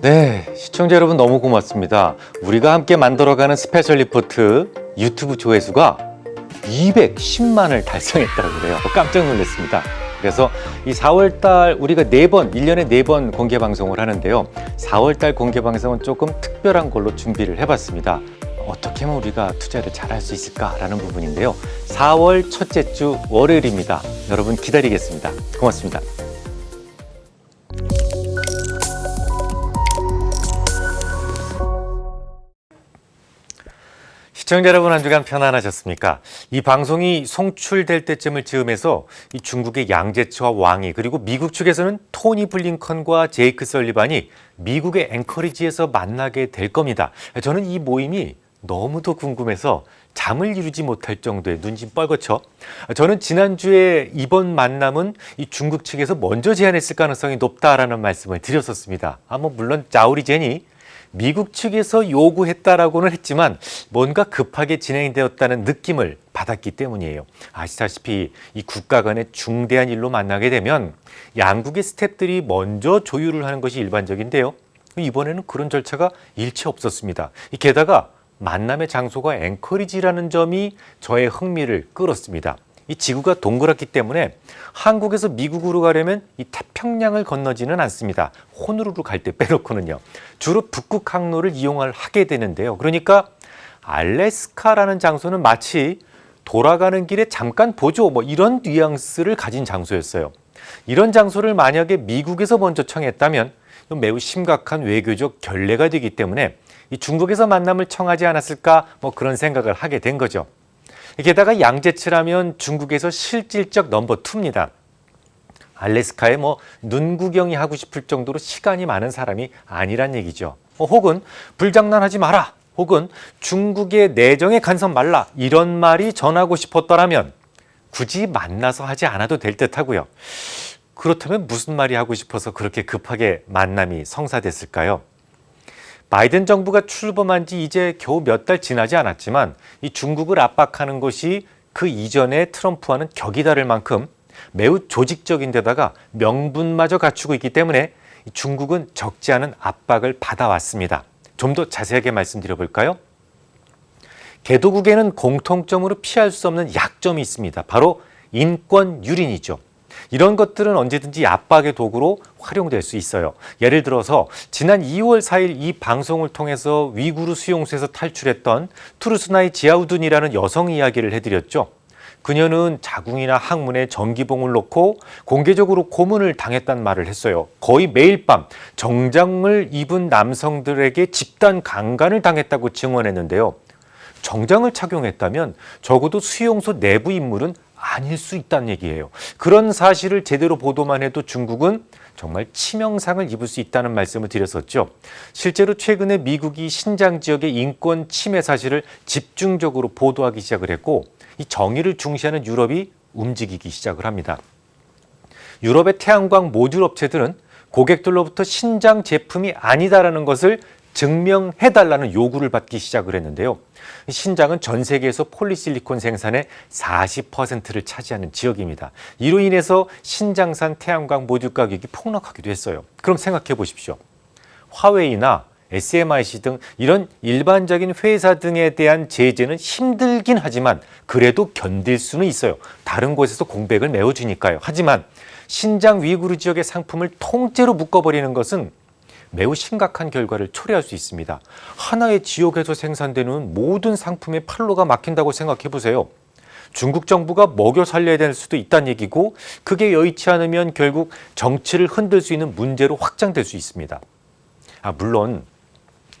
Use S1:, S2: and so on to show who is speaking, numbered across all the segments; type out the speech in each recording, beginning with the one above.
S1: 네, 시청자 여러분 너무 고맙습니다. 우리가 함께 만들어가는 스페셜 리포트 유튜브 조회수가 210만을 달성했다고 그래요. 깜짝 놀랐습니다. 그래서 이 4월 달 우리가 네번 1년에 네 번 공개 방송을 하는데요. 4월 달 공개 방송은 조금 특별한 걸로 준비를 해 봤습니다. 어떻게 하면 우리가 투자를 잘할 수 있을까라는 부분인데요. 4월 첫째 주 월요일입니다. 여러분 기다리겠습니다. 고맙습니다. 시청자 여러분 한 주간 편안하셨습니까? 이 방송이 송출될 때쯤을 즈음해서 이 중국의 양제츠와 왕이 그리고 미국 측에서는 토니 블링컨과 제이크 설리반이 미국의 앵커리지에서 만나게 될 겁니다. 저는 이 모임이 너무도 궁금해서 잠을 이루지 못할 정도의 눈이 뻘겋죠. 저는 지난주에 이번 만남은 이 중국 측에서 먼저 제안했을 가능성이 높다라는 말씀을 드렸었습니다. 아, 뭐 물론 자우리젠이 미국 측에서 요구했다라고는 했지만 뭔가 급하게 진행되었다는 느낌을 받았기 때문이에요. 아시다시피 이 국가 간의 중대한 일로 만나게 되면 양국의 스탭들이 먼저 조율을 하는 것이 일반적인데요. 이번에는 그런 절차가 일체 없었습니다. 이 게다가 만남의 장소가 앵커리지라는 점이 저의 흥미를 끌었습니다. 이 지구가 동그랗기 때문에 한국에서 미국으로 가려면 이 태평양을 건너지는 않습니다. 호누르로 갈때 빼놓고는요. 주로 북극 항로를 이용을 하게 되는데요. 그러니까 알래스카라는 장소는 마치 돌아가는 길에 잠깐 보죠. 뭐 이런 뉘앙스를 가진 장소였어요. 이런 장소를 만약에 미국에서 먼저 청했다면 매우 심각한 외교적 결례가 되기 때문에 이 중국에서 만남을 청하지 않았을까 뭐 그런 생각을 하게 된 거죠. 게다가 양재츠라면 중국에서 실질적 넘버 투입니다 알래스카에 뭐 눈 구경이 하고 싶을 정도로 시간이 많은 사람이 아니란 얘기죠. 어, 혹은 불장난하지 마라. 혹은 중국의 내정에 간섭 말라. 이런 말이 전하고 싶었더라면 굳이 만나서 하지 않아도 될 듯하고요. 그렇다면 무슨 말이 하고 싶어서 그렇게 급하게 만남이 성사됐을까요? 바이든 정부가 출범한 지 이제 겨우 몇 달 지나지 않았지만 이 중국을 압박하는 것이 그 이전에 트럼프와는 격이 다를 만큼 매우 조직적인 데다가 명분마저 갖추고 있기 때문에 이 중국은 적지 않은 압박을 받아왔습니다. 좀 더 자세하게 말씀드려 볼까요? 개도국에는 공통점으로 피할 수 없는 약점이 있습니다. 바로 인권 유린이죠. 이런 것들은 언제든지 압박의 도구로 활용될 수 있어요. 예를 들어서 지난 2월 4일 이 방송을 통해서 위구르 수용소에서 탈출했던 투르스나이 지아우둔이라는 여성 이야기를 해드렸죠. 그녀는 자궁이나 항문에 전기봉을 놓고 공개적으로 고문을 당했단 말을 했어요. 거의 매일 밤 정장을 입은 남성들에게 집단 강간을 당했다고 증언했는데요. 정장을 착용했다면 적어도 수용소 내부 인물은 아닐 수 있다는 얘기예요. 그런 사실을 제대로 보도만 해도 중국은 정말 치명상을 입을 수 있다는 말씀을 드렸었죠. 실제로 최근에 미국이 신장 지역의 인권 침해 사실을 집중적으로 보도하기 시작을 했고 이 정의를 중시하는 유럽이 움직이기 시작을 합니다. 유럽의 태양광 모듈 업체들은 고객들로부터 신장 제품이 아니다라는 것을 증명해달라는 요구를 받기 시작을 했는데요. 신장은 전 세계에서 폴리실리콘 생산의 40%를 차지하는 지역입니다. 이로 인해서 신장산 태양광 모듈 가격이 폭락하기도 했어요. 그럼 생각해 보십시오. 화웨이나 SMIC 등 이런 일반적인 회사 등에 대한 제재는 힘들긴 하지만 그래도 견딜 수는 있어요. 다른 곳에서 공백을 메워주니까요. 하지만 신장 위구르 지역의 상품을 통째로 묶어버리는 것은 매우 심각한 결과를 초래할 수 있습니다. 하나의 지역에서 생산되는 모든 상품의 판로가 막힌다고 생각해 보세요. 중국 정부가 먹여 살려야 될 수도 있다는 얘기고 그게 여의치 않으면 결국 정치를 흔들 수 있는 문제로 확장될 수 있습니다. 아, 물론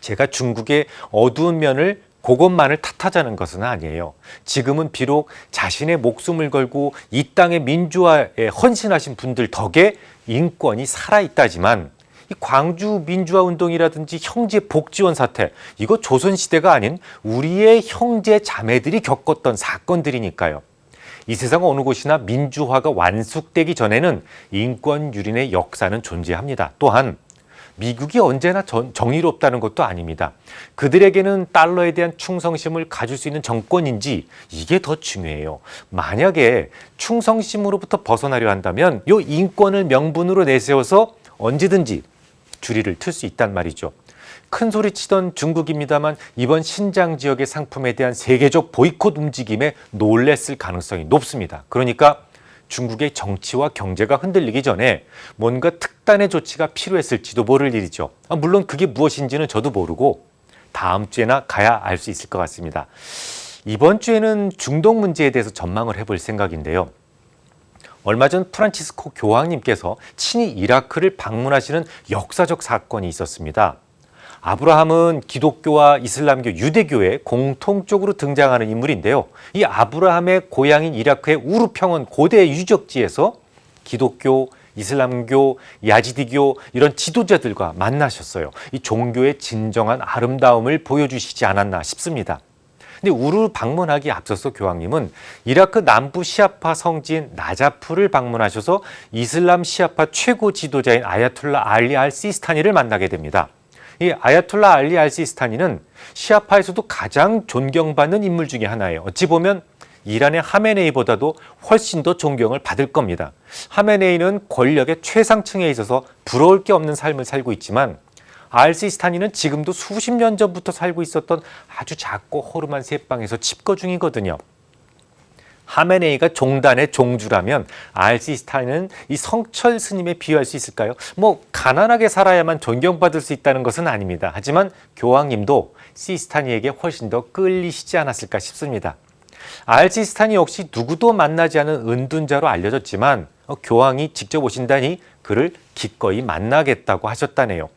S1: 제가 중국의 어두운 면을 그것만을 탓하자는 것은 아니에요. 지금은 비록 자신의 목숨을 걸고 이 땅의 민주화에 헌신하신 분들 덕에 인권이 살아있다지만 이 광주 민주화 운동이라든지 형제 복지원 사태 이거 조선 시대가 아닌 우리의 형제 자매들이 겪었던 사건들이니까요. 이 세상 어느 곳이나 민주화가 완숙되기 전에는 인권 유린의 역사는 존재합니다. 또한 미국이 언제나 전, 정의롭다는 것도 아닙니다. 그들에게는 달러에 대한 충성심을 가질 수 있는 정권인지 이게 더 중요해요. 만약에 충성심으로부터 벗어나려 한다면 요 인권을 명분으로 내세워서 언제든지 줄이를 틀 수 있단 말이죠. 큰 소리 치던 중국입니다만 이번 신장 지역의 상품에 대한 세계적 보이콧 움직임에 놀랬을 가능성이 높습니다. 그러니까 중국의 정치와 경제가 흔들리기 전에 뭔가 특단의 조치가 필요했을지도 모를 일이죠. 아, 물론 그게 무엇인지는 저도 모르고 다음 주에나 가야 알 수 있을 것 같습니다. 이번 주에는 중동 문제에 대해서 전망을 해볼 생각인데요. 얼마 전 프란치스코 교황님께서 친히 이라크를 방문하시는 역사적 사건이 있었습니다. 아브라함은 기독교와 이슬람교, 유대교에 공통적으로 등장하는 인물인데요. 이 아브라함의 고향인 이라크의 우르 평원 고대 유적지에서 기독교, 이슬람교, 야지디교 이런 지도자들과 만나셨어요. 이 종교의 진정한 아름다움을 보여주시지 않았나 싶습니다. 근데 우르 방문하기 앞서서 교황님은 이라크 남부 시아파 성지인 나자프를 방문하셔서 이슬람 시아파 최고 지도자인 아야툴라 알리 알 시스타니를 만나게 됩니다. 이 아야톨라 알리 알 시스타니는 시아파에서도 가장 존경받는 인물 중에 하나예요. 어찌 보면 이란의 하메네이보다도 훨씬 더 존경을 받을 겁니다. 하메네이는 권력의 최상층에 있어서 부러울 게 없는 삶을 살고 있지만 알시스타니는 지금도 수십 년 전부터 살고 있었던 아주 작고 허름한 새방에서 칩거 중이거든요. 하메네이가 종단의 종주라면 알시스타인은 이 성철 스님에 비유할 수 있을까요? 뭐 가난하게 살아야만 존경받을 수 있다는 것은 아닙니다. 하지만 교황님도 시스타니에게 훨씬 더 끌리시지 않았을까 싶습니다. 알시스타니 역시 누구도 만나지 않은 은둔자로 알려졌지만 어, 교황이 직접 오신다니 그를 기꺼이 만나겠다고 하셨다네요.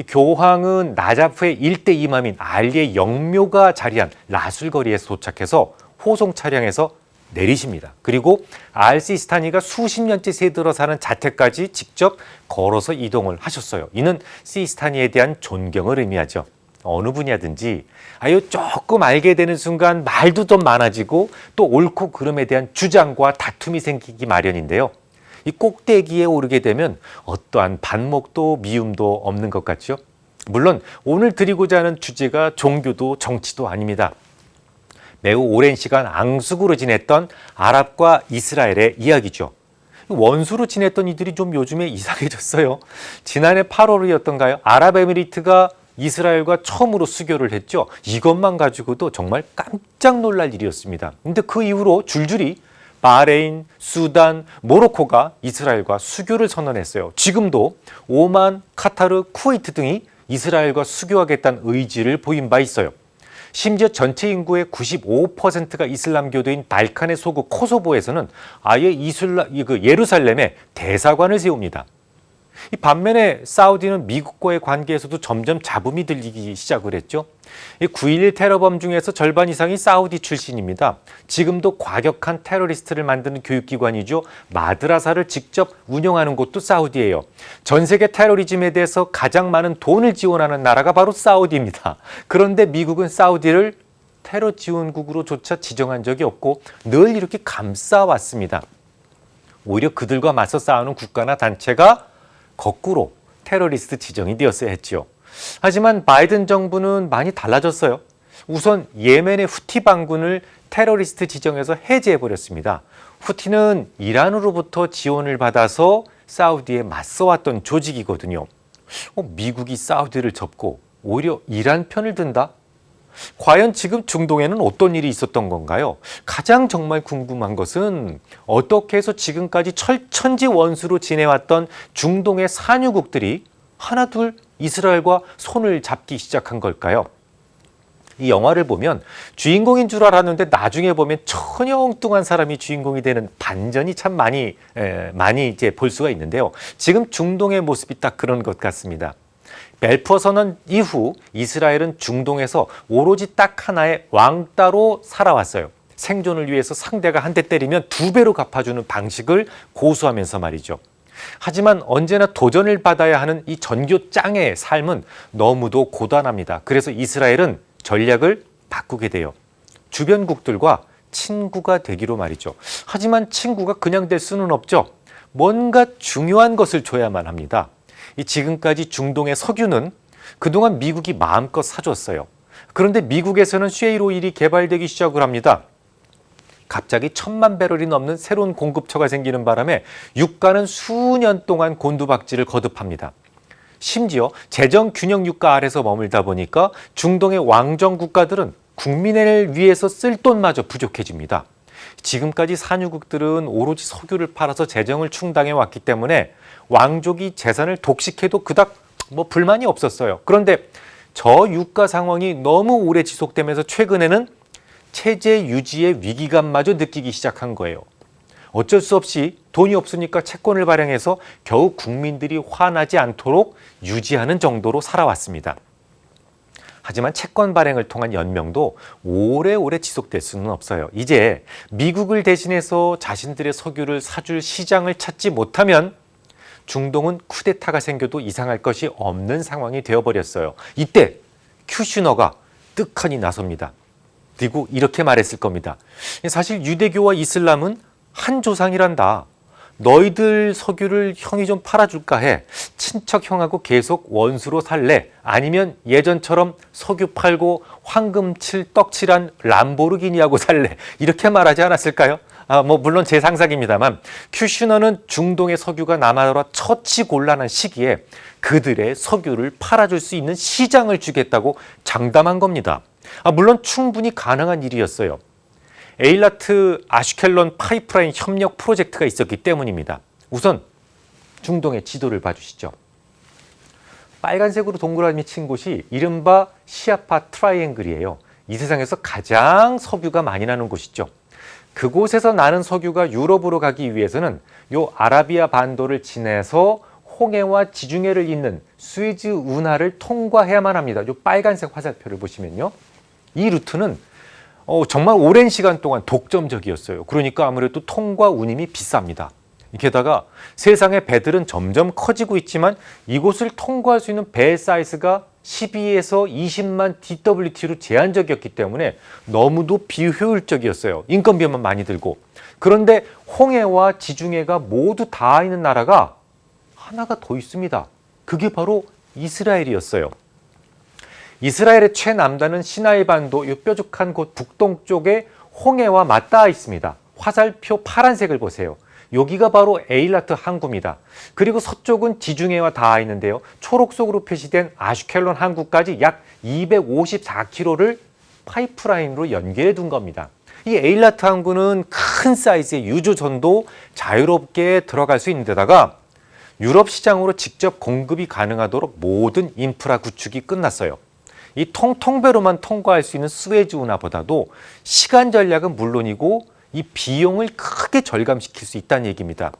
S1: 이 교황은 나자프의 일대 이맘인 알리의 영묘가 자리한 라술거리에서 도착해서 호송 차량에서 내리십니다. 그리고 알시스타니가 수십 년째 새들어 사는 자택까지 직접 걸어서 이동을 하셨어요. 이는 시스타니에 대한 존경을 의미하죠. 어느 분야든지 아유 조금 알게 되는 순간 말도 좀 많아지고 또 옳고 그름에 대한 주장과 다툼이 생기기 마련인데요. 이 꼭대기에 오르게 되면 어떠한 반목도 미움도 없는 것 같죠. 물론 오늘 드리고자 하는 주제가 종교도 정치도 아닙니다. 매우 오랜 시간 앙숙으로 지냈던 아랍과 이스라엘의 이야기죠. 원수로 지냈던 이들이 좀 요즘에 이상해졌어요. 지난해 8월이었던가요? 아랍에미리트가 이스라엘과 처음으로 수교를 했죠. 이것만 가지고도 정말 깜짝 놀랄 일이었습니다. 근데 그 이후로 줄줄이 바레인, 수단, 모로코가 이스라엘과 수교를 선언했어요. 지금도 오만, 카타르, 쿠웨이트 등이 이스라엘과 수교하겠다는 의지를 보인 바 있어요. 심지어 전체 인구의 95%가 이슬람교도인 발칸의 소국 코소보에서는 아예 이슬라, 그 예루살렘에 대사관을 세웁니다. 이 반면에 사우디는 미국과의 관계에서도 점점 잡음이 들리기 시작을 했죠. 9.11 테러범 중에서 절반 이상이 사우디 출신입니다. 지금도 과격한 테러리스트를 만드는 교육기관이죠. 마드라사를 직접 운영하는 곳도 사우디예요. 전 세계 테러리즘에 대해서 가장 많은 돈을 지원하는 나라가 바로 사우디입니다. 그런데 미국은 사우디를 테러 지원국으로조차 지정한 적이 없고 늘 이렇게 감싸왔습니다. 오히려 그들과 맞서 싸우는 국가나 단체가 거꾸로 테러리스트 지정이 되었어야 했지요. 하지만 바이든 정부는 많이 달라졌어요. 우선 예멘의 후티 반군을 테러리스트 지정해서 해제해 버렸습니다. 후티는 이란으로부터 지원을 받아서 사우디에 맞서왔던 조직이거든요. 어, 미국이 사우디를 접고 오히려 이란 편을 든다? 과연 지금 중동에는 어떤 일이 있었던 건가요? 가장 정말 궁금한 것은 어떻게 해서 지금까지 철천지 원수로 지내왔던 중동의 산유국들이 하나둘 이스라엘과 손을 잡기 시작한 걸까요? 이 영화를 보면 주인공인 줄 알았는데 나중에 보면 전혀 엉뚱한 사람이 주인공이 되는 반전이 참 많이 에, 많이 이제 볼 수가 있는데요. 지금 중동의 모습이 딱 그런 것 같습니다. 벨퍼 선언 이후 이스라엘은 중동에서 오로지 딱 하나의 왕따로 살아왔어요. 생존을 위해서 상대가 한 대 때리면 두 배로 갚아주는 방식을 고수하면서 말이죠. 하지만 언제나 도전을 받아야 하는 이 전교 짱의 삶은 너무도 고단합니다. 그래서 이스라엘은 전략을 바꾸게 돼요. 주변국들과 친구가 되기로 말이죠. 하지만 친구가 그냥 될 수는 없죠. 뭔가 중요한 것을 줘야만 합니다. 이 지금까지 중동의 석유는 그동안 미국이 마음껏 사줬어요. 그런데 미국에서는 쉐일 오일이 개발되기 시작을 합니다. 갑자기 천만 배럴이 넘는 새로운 공급처가 생기는 바람에 유가는 수년 동안 곤두박질을 거듭합니다. 심지어 재정 균형 유가 아래서 머물다 보니까 중동의 왕정 국가들은 국민을 위해서 쓸 돈마저 부족해집니다. 지금까지 산유국들은 오로지 석유를 팔아서 재정을 충당해 왔기 때문에 왕족이 재산을 독식해도 그닥 뭐 불만이 없었어요. 그런데 저유가 상황이 너무 오래 지속되면서 최근에는 체제 유지의 위기감마저 느끼기 시작한 거예요. 어쩔 수 없이 돈이 없으니까 채권을 발행해서 겨우 국민들이 화나지 않도록 유지하는 정도로 살아왔습니다. 하지만 채권 발행을 통한 연명도 오래오래 지속될 수는 없어요. 이제 미국을 대신해서 자신들의 석유를 사줄 시장을 찾지 못하면 중동은 쿠데타가 생겨도 이상할 것이 없는 상황이 되어버렸어요. 이때 큐슈너가 뜨커니 나섭니다. 그리고 이렇게 말했을 겁니다. 사실 유대교와 이슬람은 한 조상이란다. 너희들 석유를 형이 좀 팔아줄까 해. 친척 형하고 계속 원수로 살래. 아니면 예전처럼 석유 팔고 황금 칠 떡칠한 람보르기니하고 살래. 이렇게 말하지 않았을까요? 아, 뭐 물론 제 상상입니다만 큐슈너는 중동의 석유가 남아돌아 처치 곤란한 시기에 그들의 석유를 팔아줄 수 있는 시장을 주겠다고 장담한 겁니다. 아, 물론 충분히 가능한 일이었어요. 에일라트 아슈켈론 파이프라인 협력 프로젝트가 있었기 때문입니다. 우선 중동의 지도를 봐주시죠. 빨간색으로 동그라미 친 곳이 이른바 시아파 트라이앵글이에요. 이 세상에서 가장 석유가 많이 나는 곳이죠. 그곳에서 나는 석유가 유럽으로 가기 위해서는 요 아라비아 반도를 지나서 홍해와 지중해를 잇는 스위즈 운하를 통과해야만 합니다. 요 빨간색 화살표를 보시면요. 이 루트는 어, 정말 오랜 시간 동안 독점적이었어요. 그러니까 아무래도 통과 운임이 비쌉니다. 게다가 세상의 배들은 점점 커지고 있지만 이곳을 통과할 수 있는 배 사이즈가 12에서 20만 DWT로 제한적이었기 때문에 너무도 비효율적이었어요. 인건비만 많이 들고. 그런데 홍해와 지중해가 모두 다 있는 나라가 하나가 더 있습니다. 그게 바로 이스라엘이었어요. 이스라엘의 최남단은 시나이 반도 이 뾰족한 곳 북동쪽에 홍해와 맞닿아 있습니다. 화살표 파란색을 보세요. 여기가 바로 에일라트 항구입니다. 그리고 서쪽은 지중해와 닿아 있는데요. 초록색으로 표시된 아슈켈론 항구까지 약 254km를 파이프라인으로 연결해 둔 겁니다. 이 에일라트 항구는 큰 사이즈의 유조선도 자유롭게 들어갈 수 있는 데다가 유럽 시장으로 직접 공급이 가능하도록 모든 인프라 구축이 끝났어요. 이 통통배로만 통과할 수 있는 스웨즈 운하보다도 시간 전략은 물론이고 이 비용을 크게 절감시킬 수 있다는 얘기입니다.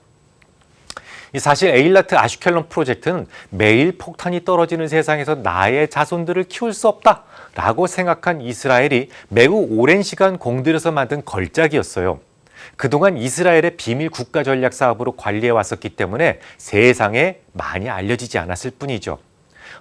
S1: 사실 에일라트 아슈켈론 프로젝트는 매일 폭탄이 떨어지는 세상에서 나의 자손들을 키울 수 없다라고 생각한 이스라엘이 매우 오랜 시간 공들여서 만든 걸작이었어요. 그동안 이스라엘의 비밀 국가 전략 사업으로 관리해 왔었기 때문에 세상에 많이 알려지지 않았을 뿐이죠.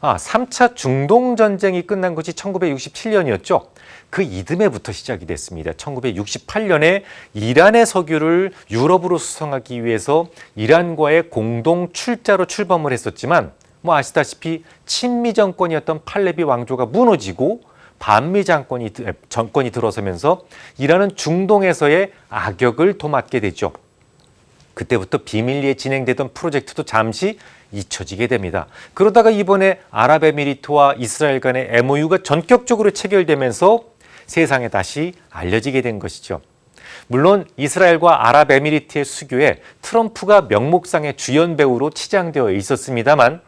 S1: 아, 3차 중동 전쟁이 끝난 것이 1967년이었죠. 그 이듬해부터 시작이 됐습니다. 1968년에 이란의 석유를 유럽으로 수송하기 위해서 이란과의 공동 출자로 출범을 했었지만 뭐 아시다시피 친미 정권이었던 팔레비 왕조가 무너지고 반미 정권이, 정권이 들어서면서 이란은 중동에서의 악역을 도맡게 되죠. 그때부터 비밀리에 진행되던 프로젝트도 잠시 잊혀지게 됩니다. 그러다가 이번에 아랍에미리트와 이스라엘 간의 MOU가 전격적으로 체결되면서 세상에 다시 알려지게 된 것이죠. 물론 이스라엘과 아랍에미리트의 수교에 트럼프가 명목상의 주연 배우로 치장되어 있었습니다만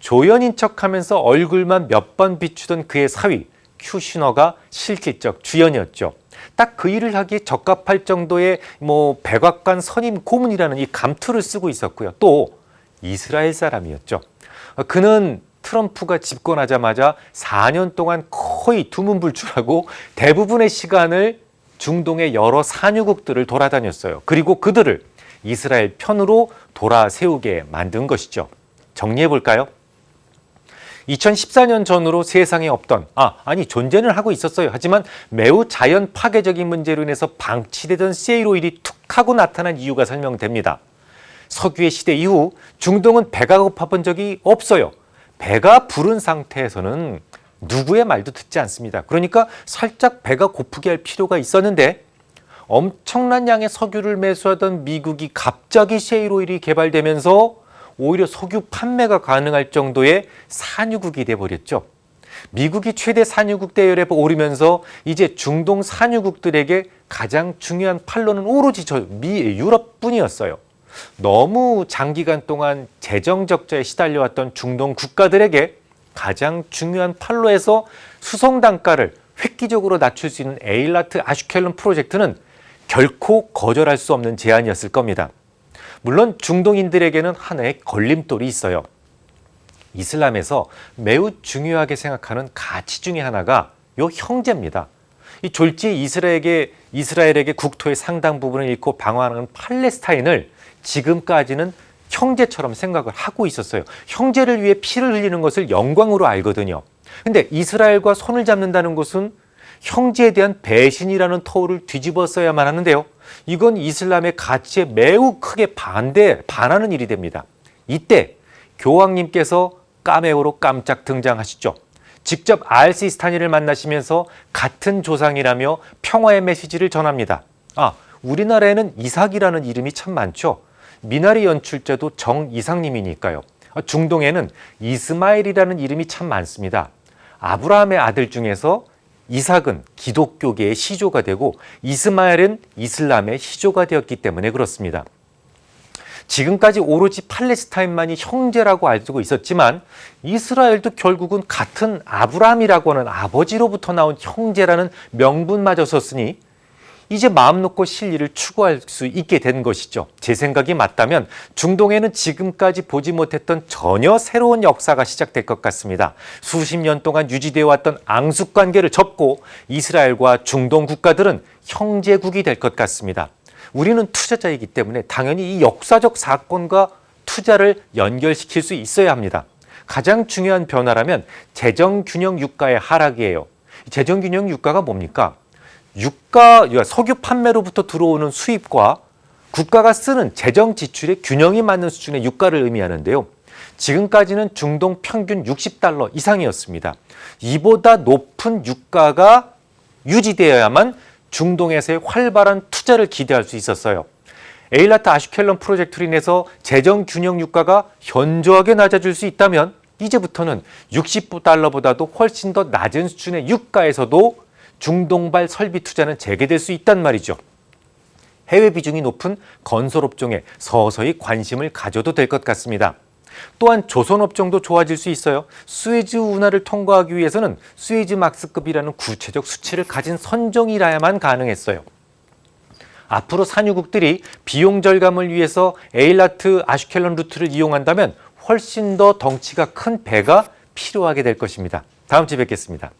S1: 조연인 척하면서 얼굴만 몇 번 비추던 그의 사위 큐시너가 실질적 주연이었죠. 딱 그 일을 하기에 적합할 정도의 뭐 백악관 선임 고문이라는 이 감투를 쓰고 있었고요. 또 이스라엘 사람이었죠. 그는 트럼프가 집권하자마자 4년 동안 거의 두문불출하고 대부분의 시간을 중동의 여러 산유국들을 돌아다녔어요. 그리고 그들을 이스라엘 편으로 돌아세우게 만든 것이죠. 정리해 볼까요? 2014년 전으로 세상에 없던, 아, 아니, 존재는 하고 있었어요. 하지만 매우 자연 파괴적인 문제로 인해서 방치되던 세일 오일이 툭 하고 나타난 이유가 설명됩니다. 석유의 시대 이후 중동은 배가 고파본 적이 없어요. 배가 부른 상태에서는 누구의 말도 듣지 않습니다. 그러니까 살짝 배가 고프게 할 필요가 있었는데 엄청난 양의 석유를 매수하던 미국이 갑자기 셰일 오일이 개발되면서 오히려 석유 판매가 가능할 정도의 산유국이 돼버렸죠. 미국이 최대 산유국 대열에 오르면서 이제 중동 산유국들에게 가장 중요한 판로는 오로지 저 미 유럽뿐이었어요. 너무 장기간 동안 재정 적자에 시달려왔던 중동 국가들에게 가장 중요한 판로에서 수송 단가를 획기적으로 낮출 수 있는 에일라트 아슈켈론 프로젝트는 결코 거절할 수 없는 제안이었을 겁니다. 물론 중동인들에게는 하나의 걸림돌이 있어요. 이슬람에서 매우 중요하게 생각하는 가치 중에 하나가 요 형제입니다. 이 졸지 이스라엘에게 이스라엘에게 국토의 상당 부분을 잃고 방황하는 팔레스타인을 지금까지는 형제처럼 생각을 하고 있었어요. 형제를 위해 피를 흘리는 것을 영광으로 알거든요. 근데 이스라엘과 손을 잡는다는 것은 형제에 대한 배신이라는 터울을 뒤집어 써야만 하는데요. 이건 이슬람의 가치에 매우 크게 반대, 반하는 일이 됩니다. 이때 교황님께서 까메오로 깜짝 등장하시죠. 직접 알시스타니를 만나시면서 같은 조상이라며 평화의 메시지를 전합니다. 아, 우리나라에는 이삭이라는 이름이 참 많죠. 미나리 연출자도 정이삭님이니까요. 아, 중동에는 이스마엘이라는 이름이 참 많습니다. 아브라함의 아들 중에서 이삭은 기독교계의 시조가 되고 이스마엘은 이슬람의 시조가 되었기 때문에 그렇습니다. 지금까지 오로지 팔레스타인만이 형제라고 알고 있었지만 이스라엘도 결국은 같은 아브라함이라고 하는 아버지로부터 나온 형제라는 명분마저 썼으니 이제 마음 놓고 진리를 추구할 수 있게 된 것이죠. 제 생각이 맞다면 중동에는 지금까지 보지 못했던 전혀 새로운 역사가 시작될 것 같습니다. 수십 년 동안 유지되어 왔던 앙숙 관계를 접고 이스라엘과 중동 국가들은 형제국이 될 것 같습니다. 우리는 투자자이기 때문에 당연히 이 역사적 사건과 투자를 연결시킬 수 있어야 합니다. 가장 중요한 변화라면 재정균형 유가의 하락이에요. 재정균형 유가가 뭡니까? 유가, 석유 판매로부터 들어오는 수입과 국가가 쓰는 재정 지출의 균형이 맞는 수준의 유가를 의미하는데요. 지금까지는 중동 평균 60달러 이상이었습니다. 이보다 높은 유가가 유지되어야만 중동에서의 활발한 투자를 기대할 수 있었어요. 에일라트 아슈켈론 프로젝트로 인해서 재정 균형 유가가 현저하게 낮아질 수 있다면 이제부터는 60달러보다도 훨씬 더 낮은 수준의 유가에서도 중동발 설비 투자는 재개될 수 있단 말이죠. 해외 비중이 높은 건설업종에 서서히 관심을 가져도 될 것 같습니다. 또한 조선업종도 좋아질 수 있어요. 수에즈 운하를 통과하기 위해서는 수에즈 막스급이라는 구체적 수치를 가진 선정이라야만 가능했어요. 앞으로 산유국들이 비용 절감을 위해서 에일라트 아슈켈론 루트를 이용한다면 훨씬 더 덩치가 큰 배가 필요하게 될 것입니다. 다음 주에 뵙겠습니다.